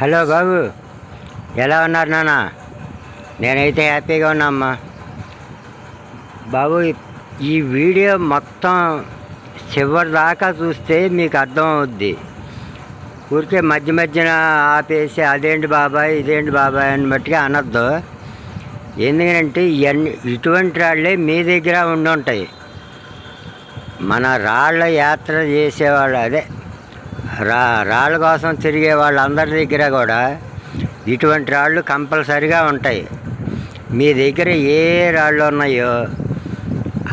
Hello బాబు ఎలా ఉన్నారు నాన్న? నేనైతే హ్యాపీగా ఉన్నామ్మా. బాబు ఈ వీడియో మొత్తం చివరి దాకా చూస్తే మీకు అర్థం అవుద్ది. ఊరికే మధ్య మధ్యన ఆపేసి అదేంటి బాబాయ్ ఇదేంటి బాబాయ్ అని బట్టిగా అనొద్దు. ఎందుకంటే ఇవన్నీ ఇటువంటి రాళ్ళే మీ దగ్గర ఉండి ఉంటాయి మన రాళ్ళ యాత్ర చేసేవాళ్ళు అదే రా రాళ్ళ కోసం తిరిగే వాళ్ళందరి దగ్గర కూడా ఇటువంటి రాళ్ళు కంపల్సరిగా ఉంటాయి. మీ దగ్గర ఏ రాళ్ళు ఉన్నాయో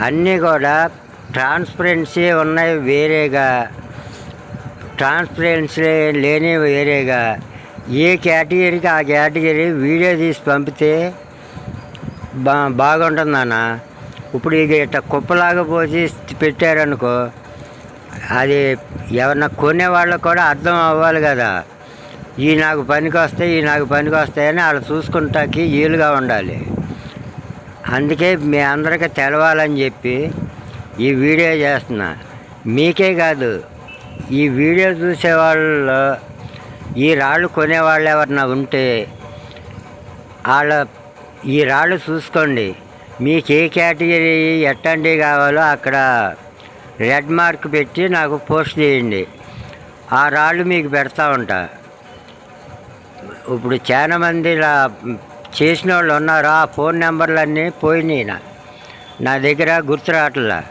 అన్నీ కూడా ట్రాన్స్పరెన్సీ ఉన్నాయి వేరేగా. ట్రాన్స్పరెన్సీ లేని వేరేగా. ఏ కేటగిరీకి ఆ కేటగిరీ వీడియో తీసి పంపితే బా బాగుంటుందన్న. ఇప్పుడు ఇక ఇట్లా కుప్పలాగా పోసి పెట్టారనుకో అది ఎవరన్నా కొనే వాళ్ళకు కూడా అర్థం అవ్వాలి కదా. ఈ నాకు పనికి వస్తాయి ఈ నాకు పనికి వస్తాయని వాళ్ళు చూసుకుంటాకి వీలుగా ఉండాలి. అందుకే మీ అందరికీ తెలవాలని చెప్పి ఈ వీడియో చేస్తున్నా. మీకే కాదు ఈ వీడియో చూసే వాళ్ళలో ఈ రాళ్ళు కొనేవాళ్ళు ఎవరన్నా ఉంటే వాళ్ళ ఈ రాళ్ళు చూసుకోండి. మీకు ఏ కేటగిరీ ఎట్టండి కావాలో అక్కడ రెడ్ మార్క్ పెట్టి నాకు పోస్ట్ చేయండి. ఆ రాళ్ళు మీకు పెడతా ఉంటా. ఇప్పుడు చాలా మంది ఇలా చేసిన వాళ్ళు ఉన్నారు? ఆ ఫోన్ నెంబర్లన్నీ పోయినాయి నా. నా దగ్గర గుర్తు రావట్లా.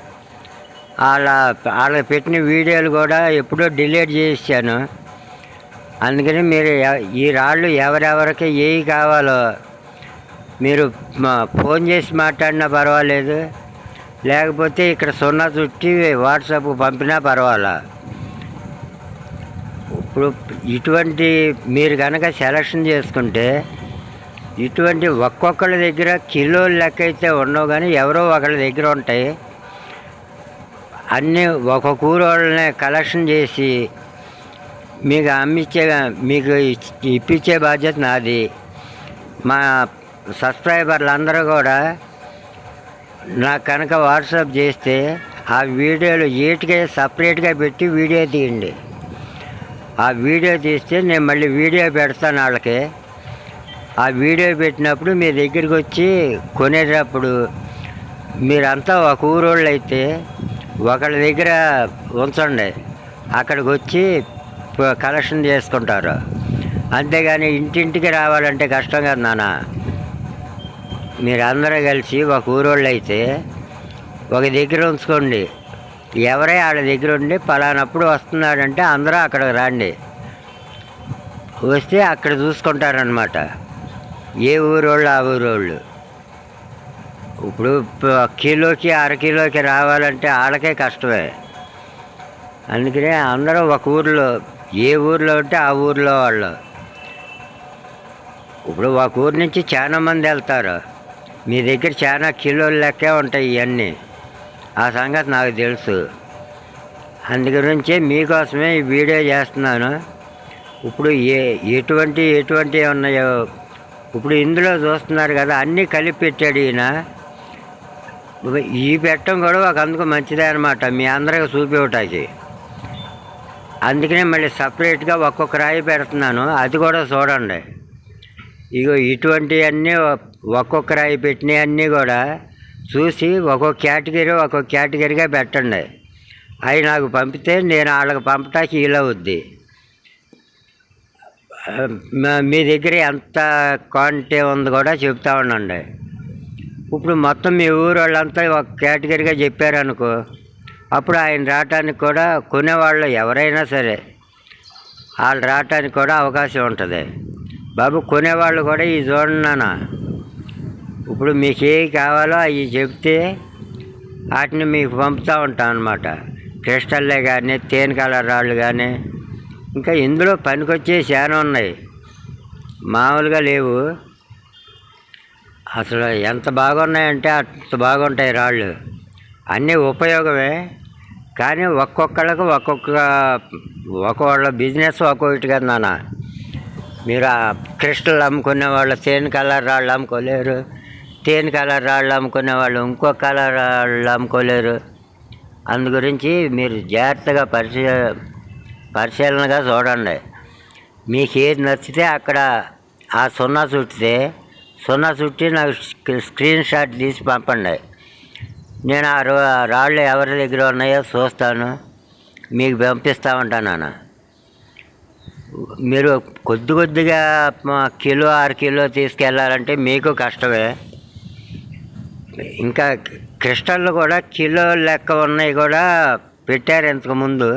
వాళ్ళ వాళ్ళకి పెట్టిన వీడియోలు కూడా ఎప్పుడో డిలీట్ చేసాను అందుకని మీరు ఈ రాళ్ళు ఎవరెవరికి ఏవి కావాలో మీరు మా- ఫోన్ చేసి మాట్లాడినా పర్వాలేదు. లేకపోతే ఇక్కడ సున్నా చుట్టి వాట్సాప్ పంపినా పర్వాలా. ఇప్పుడు ఇటువంటి మీరు కనుక సెలక్షన్ చేసుకుంటే ఇటువంటి ఒక్కొక్కరి దగ్గర కిలోలు లెక్క అయితే ఉండవు కానీ ఎవరో ఒకళ్ళ దగ్గర ఉంటాయి. అన్నీ ఒక కూరోళ్ళని కలెక్షన్ చేసి మీకు అమ్మిచ్చే మీకు ఇప్పించే బాధ్యత నాది. మా సబ్స్క్రైబర్లు అందరూ కూడా నాకు కనుక వాట్సాప్ చేస్తే ఆ వీడియోలు ఏటికే సపరేట్గా పెట్టి వీడియో తీయండి. ఆ వీడియో తీస్తే నేను మళ్ళీ వీడియో పెడతాను వాళ్ళకి. ఆ వీడియో పెట్టినప్పుడు మీ దగ్గరికి వచ్చి కొనేటప్పుడు మీరంతా ఒక ఊరోళ్ళు అయితే ఒకళ్ళ దగ్గర ఉంచండి. అక్కడికి వచ్చి కలెక్షన్ చేసుకుంటారు. అంతేగాని ఇంటింటికి రావాలంటే కష్టం కదా నాన్న. మీరందరూ కలిసి ఒక ఊరోళ్ళు అయితే ఒక దగ్గర ఉంచుకోండి. ఎవరే వాళ్ళ దగ్గర ఉండి పలానప్పుడు వస్తున్నాడంటే అందరూ అక్కడికి రండి. వస్తే అక్కడ చూసుకుంటారనమాట ఏ ఊరోళ్ళు ఆ ఊరోళ్ళు. ఇప్పుడు కిలోకి అర కిలోకి రావాలంటే వాళ్ళకే కష్టమే. అందుకనే అందరూ ఒక ఊర్లో ఏ ఊర్లో ఉంటే ఆ ఊర్లో వాళ్ళు. ఇప్పుడు ఒక ఊరు నుంచి చాలా మంది వెళ్తారు. మీ దగ్గర చాలా కిలోల లెక్కే ఉంటాయి ఇవన్నీ. ఆ సంగతి నాకు తెలుసు. అందు గురించే మీకోసమే ఈ వీడియో చేస్తున్నాను. ఇప్పుడు ఏ ఎటువంటి ఎటువంటి ఉన్నాయో ఇప్పుడు ఇందులో చూస్తున్నారు కదా అన్నీ కలిపి పెట్టాడు ఈయన. ఈ పెట్టడం కూడా ఒక అందుకు మంచిదే అనమాట మీ అందరికి చూపించటానికి అందుకనే మళ్ళీ సపరేట్గా ఒక్కొక్క రాయి పెడుతున్నాను అది కూడా చూడండి. ఇగో ఇటువంటివన్నీ ఒక్కొక్క రాయి పెట్టినవి అన్నీ కూడా చూసి ఒక్కొక్క కేటగిరీ ఒక్కొక్క కేటగిరీగా పెట్టండి. అవి నాకు పంపితే నేను వాళ్ళకి పంపటానికి వీలవుద్ది అవుద్ది. మీ దగ్గర ఎంత క్వాంటిటీ ఉంది కూడా చెప్తా ఉండండి. ఇప్పుడు మొత్తం మీ ఊరు వాళ్ళంతా ఒక కేటగిరీగా చెప్పారనుకో అప్పుడు ఆయన రావటానికి కూడా కొనేవాళ్ళు ఎవరైనా సరే వాళ్ళు రావటానికి కూడా అవకాశం ఉంటుంది. బాబు కొనేవాళ్ళు కూడా ఈ చూడన్నానా ఇప్పుడు మీకు ఏ కావాలో అవి చెప్తే వాటిని మీకు పంపుతూ ఉంటాం అనమాట క్రిస్టల్లే కానీ తేనె కలర్ రాళ్ళు కానీ ఇంకా ఇందులో పనికొచ్చే చాలా ఉన్నాయి. మామూలుగా లేవు. అసలు ఎంత బాగున్నాయంటే అంత బాగుంటాయి రాళ్ళు. అన్నీ ఉపయోగమే. కానీ ఒక్కొక్కళ్ళకు ఒక్కొక్క ఒక్కొక్క బిజినెస్ ఒక్కొక్కటి కదా నాన్న. మీరు ఆ క్రిస్టల్ అమ్ముకునే వాళ్ళు తేనె కలర్ రాళ్ళు అమ్ముకోలేరు. తేనె కలర్ రాళ్ళు అమ్ముకునే వాళ్ళు ఇంకో కలర్ రాళ్ళు అమ్ముకోలేరు. అందు గురించి మీరు జాగ్రత్తగా పరిశీ పరిశీలనగా చూడండి. మీకు ఏది నచ్చితే అక్కడ ఆ సున్నా చుట్టితే సున్నా చుట్టి నాకు స్క్రీన్ షాట్ తీసి పంపండి. నేను ఆ రో రాళ్ళు ఎవరి దగ్గర ఉన్నాయో చూస్తాను. మీకు పంపిస్తూ ఉంటాను మీరు కొద్ది కొద్దిగా కిలో ఆరు కిలో తీసుకెళ్ళాలంటే మీకు కష్టమే. ఇంకా క్రిస్టల్ కూడా కిలో లెక్క ఉన్నాయి కూడా పెట్టారు ఇంతకు ముందు.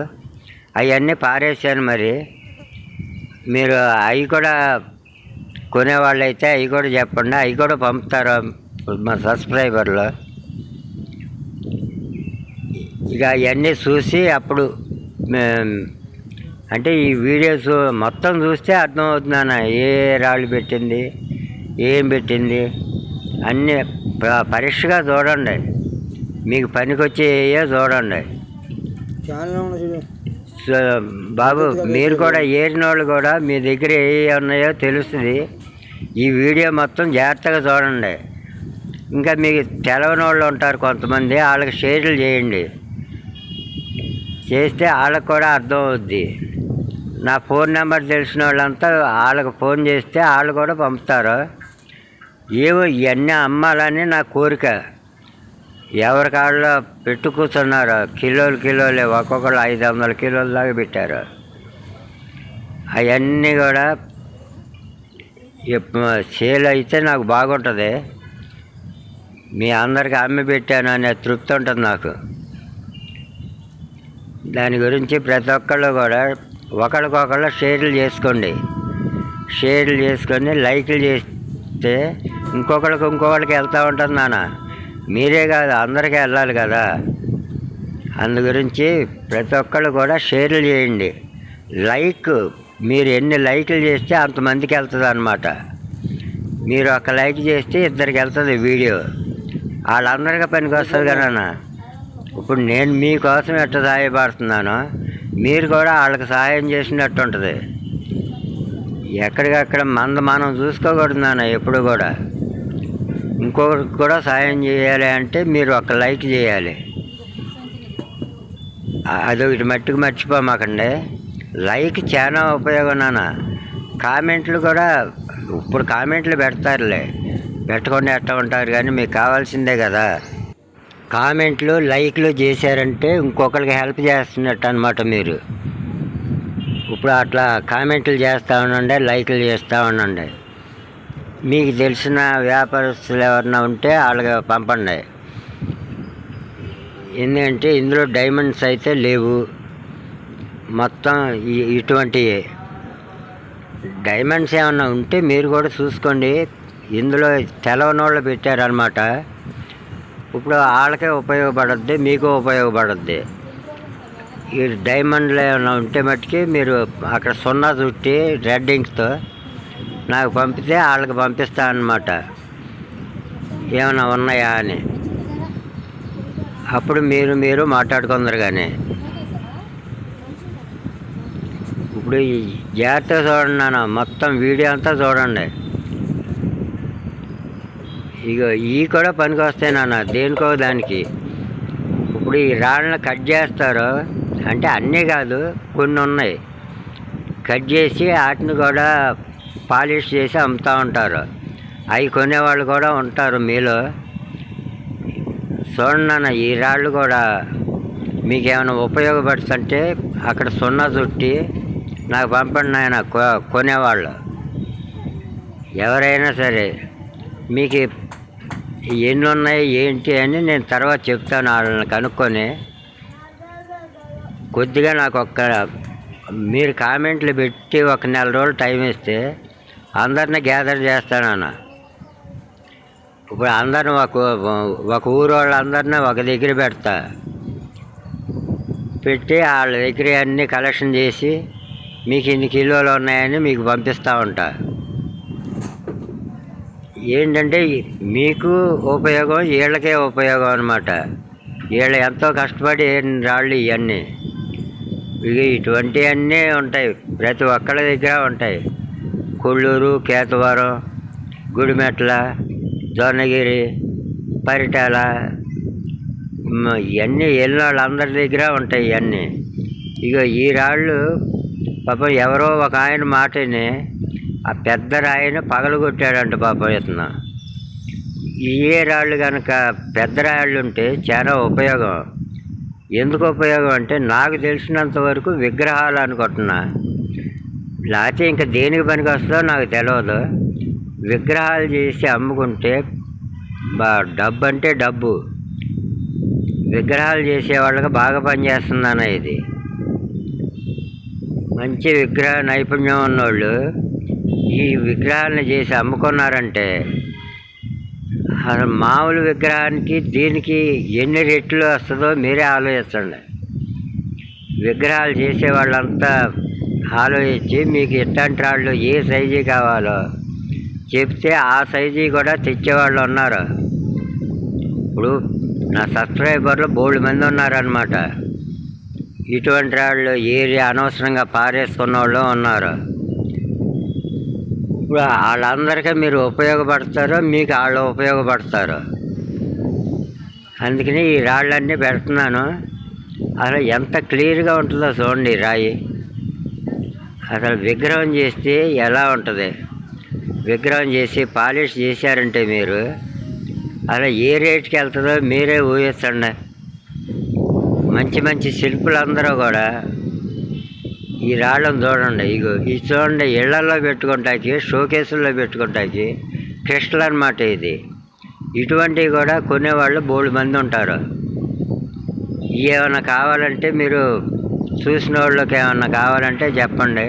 అవన్నీ పారేసాను మరి. మీరు అవి కూడా కొనేవాళ్ళు అయితే అవి కూడా చెప్పండి. అవి కూడా పంపుతారు మా సబ్స్క్రైబర్లు? ఇక అవన్నీ చూసి అప్పుడు అంటే ఈ వీడియోస్ మొత్తం చూస్తే అర్థమవుతున్నాను ఏ రాళ్ళు పెట్టింది? ఏం పెట్టింది? అన్నీ పరీక్షగా చూడండి. మీకు పనికొచ్చేయో చూడండి. సో, బాబు మీరు కూడా ఏరిన వాళ్ళు కూడా మీ దగ్గర ఏ ఉన్నాయో తెలుస్తుంది. ఈ వీడియో మొత్తం జాగ్రత్తగా చూడండి. ఇంకా మీకు తెలవని వాళ్ళు ఉంటారు కొంతమంది వాళ్ళకి షేర్లు చేయండి. చేస్తే వాళ్ళకి కూడా అర్థం అవుద్ది. నా ఫోన్ నెంబర్ తెలిసిన వాళ్ళంతా వాళ్ళకి ఫోన్ చేస్తే వాళ్ళు కూడా పంపుతారు. ఏవో ఇవన్నీ అమ్మాలని నా కోరిక. ఎవరి కాళ్ళు పెట్టు కూర్చున్నారు కిలోలు కిలోలే ఒక్కొక్కరు ఐదు వందల కిలోల దాకా పెట్టారు. అవన్నీ కూడా సేల్ అయితే నాకు బాగుంటుంది. మీ అందరికి అమ్మి పెట్టాను అనే తృప్తి ఉంటుంది నాకు. దాని గురించి ప్రతి ఒక్కళ్ళు కూడా ఒకరికొకళ్ళు షేర్లు చేసుకోండి. షేర్లు చేసుకొని లైక్లు చేస్తే ఇంకొకరికి ఇంకొకరికి వెళ్తూ ఉంటుంది నాన్న. మీరే కాదు అందరికీ వెళ్ళాలి కదా. అందు గురించి ప్రతి ఒక్కళ్ళు కూడా షేర్లు చేయండి. లైక్ మీరు ఎన్ని లైక్లు చేస్తే అంతమందికి వెళ్తుంది అనమాట మీరు ఒక లైక్ చేస్తే ఇద్దరికి వెళ్తుంది వీడియో. వాళ్ళందరికీ పనికి వస్తుంది కదా ఇప్పుడు నేను మీకోసం ఎట్ట సహాయపడుతున్నాను మీరు కూడా వాళ్ళకి సహాయం చేసినట్టు ఉంటుంది. ఎక్కడికక్కడ మంద మనం చూసుకోకూడదు నాన్న ఎప్పుడు కూడా. ఇంకొకరికి కూడా సహాయం చేయాలి అంటే మీరు ఒక లైక్ చేయాలి. ఆ- అదొకటి మట్టుకు మర్చిపోమాకండి. లైక్ చాలా ఉపయోగం నాన్న. కామెంట్లు కూడా ఇప్పుడు కామెంట్లు పెడతారులే. పెట్టకుండా ఎట్ట ఉంటారు కానీ మీకు కావాల్సిందే కదా. కామెంట్లు లైక్లు చేశారంటే ఇంకొకరికి హెల్ప్ చేస్తున్నట్టు అనమాట మీరు. ఇప్పుడు అట్లా కామెంట్లు చేస్తూ ఉండండి లైక్లు చేస్తూ ఉండండి. మీకు తెలిసిన వ్యాపారస్తులు ఎవరన్నా ఉంటే వాళ్ళకి పంపండి. ఎందుకంటే ఇందులో డైమండ్స్ అయితే లేవు. మొత్తం ఇటువంటివి డైమండ్స్ ఏమన్నా ఉంటే మీరు కూడా చూసుకోండి. ఇందులో తెలవనోళ్ళు పెట్టారనమాట ఇప్పుడు వాళ్ళకే ఉపయోగపడద్ది మీకు ఉపయోగపడద్ది. ఈ డైమండ్లు ఏమైనా ఉంటే మట్టుకి మీరు అక్కడ సున్నా చుట్టి రెడ్ ఇంక్తో నాకు పంపితే వాళ్ళకి పంపిస్తా అనమాట ఏమైనా ఉన్నాయా అని. అప్పుడు మీరు మీరు మాట్లాడుకుందరు కానీ ఇప్పుడు ఈ జాగ్రత్తగా చూడండి నాన్న మొత్తం వీడియో అంతా చూడండి. ఇక ఈ కూడా పనికి వస్తాయి నాన్న దేనికో దానికి. ఇప్పుడు ఈ రాళ్ళని కట్ చేస్తారు అంటే అన్నీ కాదు కొన్ని ఉన్నాయి. కట్ చేసి వాటిని కూడా పాలిష్ చేసి అమ్ముతూ ఉంటారు. అవి కొనేవాళ్ళు కూడా ఉంటారు మీలో. చూడండి ఈ రాళ్ళు కూడా మీకు ఏమైనా ఉపయోగపడుతుంటే అక్కడ సున్నా చుట్టి నాకు పంపండి నాయన కొ- కొనేవాళ్ళు. ఎవరైనా సరే మీకు ఎన్ని ఉన్నాయి ఏంటి అని నేను తర్వాత చెప్తాను వాళ్ళని కనుక్కొని. కొద్దిగా నాకు ఒక్క మీరు కామెంట్లు పెట్టి ఒక నెల రోజులు టైం ఇస్తే అందరిని గ్యాదర్ చేస్తానన్న ఇప్పుడు అందరిని ఒక ఒక ఊరు వాళ్ళందరినీ ఒక దగ్గర పెడతా. పెట్టి వాళ్ళ దగ్గర అన్నీ కలెక్షన్ చేసి మీకు ఇన్ని కిలోలు ఉన్నాయని మీకు పంపిస్తూ ఉంటా. ఏంటంటే మీకు ఉపయోగం వీళ్ళకే ఉపయోగం అనమాట వీళ్ళు ఎంతో కష్టపడి రాళ్ళు ఇవన్నీ. ఇక ఇటువంటివన్నీ ఉంటాయి. ప్రతి ఒక్కళ్ళ దగ్గర ఉంటాయి. కొల్లూరు కేతవరం గుడిమెట్ల జోనగిరి పరిటాల ఇవన్నీ వెళ్ళిన వాళ్ళందరి దగ్గర ఉంటాయి ఇవన్నీ. ఇక ఈ రాళ్ళు పాపం ఎవరో ఒక ఆయన మాటని ఆ పెద్ద రాయిని పగలగొట్టాడంట పాపం ఇతను. ఏ రాళ్ళు కనుక పెద్ద రాళ్ళు ఉంటే చాలా ఉపయోగం. ఎందుకు ఉపయోగం అంటే నాకు తెలిసినంత వరకు విగ్రహాలు అనుకుంటున్నా. లేకపోతే ఇంకా దేనికి పనికి వస్తుందో నాకు తెలియదు విగ్రహాలు చేసి అమ్ముకుంటే డబ్బు అంటే డబ్బు. విగ్రహాలు చేసే వాళ్ళకి బాగా పనిచేస్తుందన్న ఇది. మంచి విగ్రహ నైపుణ్యం ఉన్నోళ్ళు ఈ విగ్రహాలను చేసి అమ్ముకున్నారంటే అసలు మామూలు విగ్రహానికి దీనికి ఎన్ని రెట్లు వస్తుందో మీరే ఆలోచించండి. విగ్రహాలు చేసే వాళ్ళంతా ఆలోచించి మీకు ఇట్లాంటి రాళ్ళు ఏ సైజు కావాలో చెప్తే ఆ సైజు కూడా తెచ్చేవాళ్ళు ఉన్నారు. ఇప్పుడు నా సబ్స్క్రైబర్లు బోల్డ్ మంది ఉన్నారనమాట ఇటువంటి వాళ్ళు ఏరియా అనవసరంగా పారేసుకున్న వాళ్ళు ఉన్నారు. ఇప్పుడు వాళ్ళందరికీ మీరు ఉపయోగపడతారో మీకు వాళ్ళు ఉపయోగపడతారు. అందుకని ఈ రాళ్ళన్నీ పెడుతున్నాను. అసలు ఎంత క్లియర్గా ఉంటుందో చూడండి రాయి. అసలు విగ్రహం చేస్తే ఎలా ఉంటుంది? విగ్రహం చేసి పాలిష్ చేశారంటే మీరు అలా ఏ రేట్కి వెళ్తుందో మీరే ఊహించండి. మంచి మంచి శిల్పులందరూ కూడా ఈ రాళ్ళను చూడండి ఇగో ఈ చూడండి ఇళ్ళలో పెట్టుకుంటాకి షోకేసుల్లో పెట్టుకుంటాకి క్రిస్టల్ అనమాట ఇది. ఇటువంటివి కూడా కొనేవాళ్ళు బోల్డ్ మంది ఉంటారు. ఏమైనా కావాలంటే మీరు చూసిన వాళ్ళకి ఏమన్నా కావాలంటే చెప్పండి.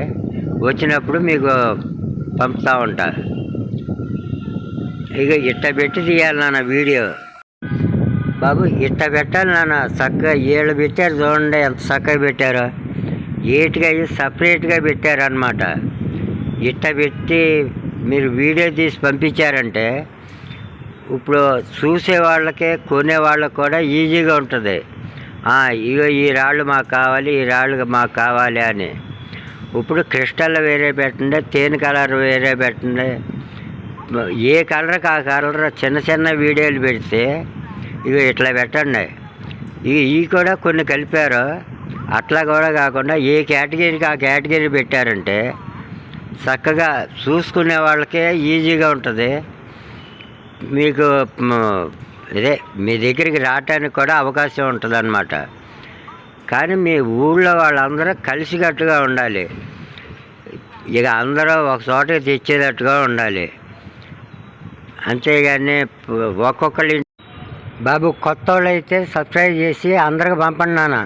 వచ్చినప్పుడు మీకు పంపుతూ ఉంటా. ఇక ఇట్ట పెట్టి తీయాలి నాన్న వీడియో. బాబు ఇట్ట పెట్టాలి నాన్న. చక్కగా ఏళ్ళు పెట్టారు చూడండి ఎంత చక్కగా పెట్టారో. ఏటుగా అయ్యి సపరేట్గా పెట్టారనమాట ఇట్ట పెట్టి మీరు వీడియో తీసి పంపించారంటే ఇప్పుడు చూసే వాళ్ళకే కొనే వాళ్ళకి కూడా ఈజీగా ఉంటుంది. ఇగో ఈ రాళ్ళు మాకు కావాలి ఈ రాళ్ళు మాకు కావాలి అని. ఇప్పుడు క్రిస్టల్ వేరే పెట్టండి తేనె కలర్ వేరే పెట్టండి. ఏ కలర్కి ఆ కలర్ చిన్న చిన్న వీడియోలు పెడితే ఇవి ఇట్లా పెట్టండి. ఇవి ఈ కూడా కొన్ని కలిపారు. అట్లా కూడా కాకుండా ఏ కేటగిరీకి ఆ కేటగిరీ పెట్టారంటే చక్కగా చూసుకునే వాళ్ళకే ఈజీగా ఉంటుంది. మీకు ఇదే మీ దగ్గరికి రావటానికి కూడా అవకాశం ఉంటుందన్నమాట. కానీ మీ ఊళ్ళో వాళ్ళందరూ కలిసికట్టుగా ఉండాలి. ఇక అందరూ ఒక చోట తెచ్చేటట్టుగా ఉండాలి. అంతేగాని ఒక్కొక్కరి బాబు కొత్త వాళ్ళు అయితే సబ్స్క్రైబ్ చేసి అందరికి పంపండి నాన్న.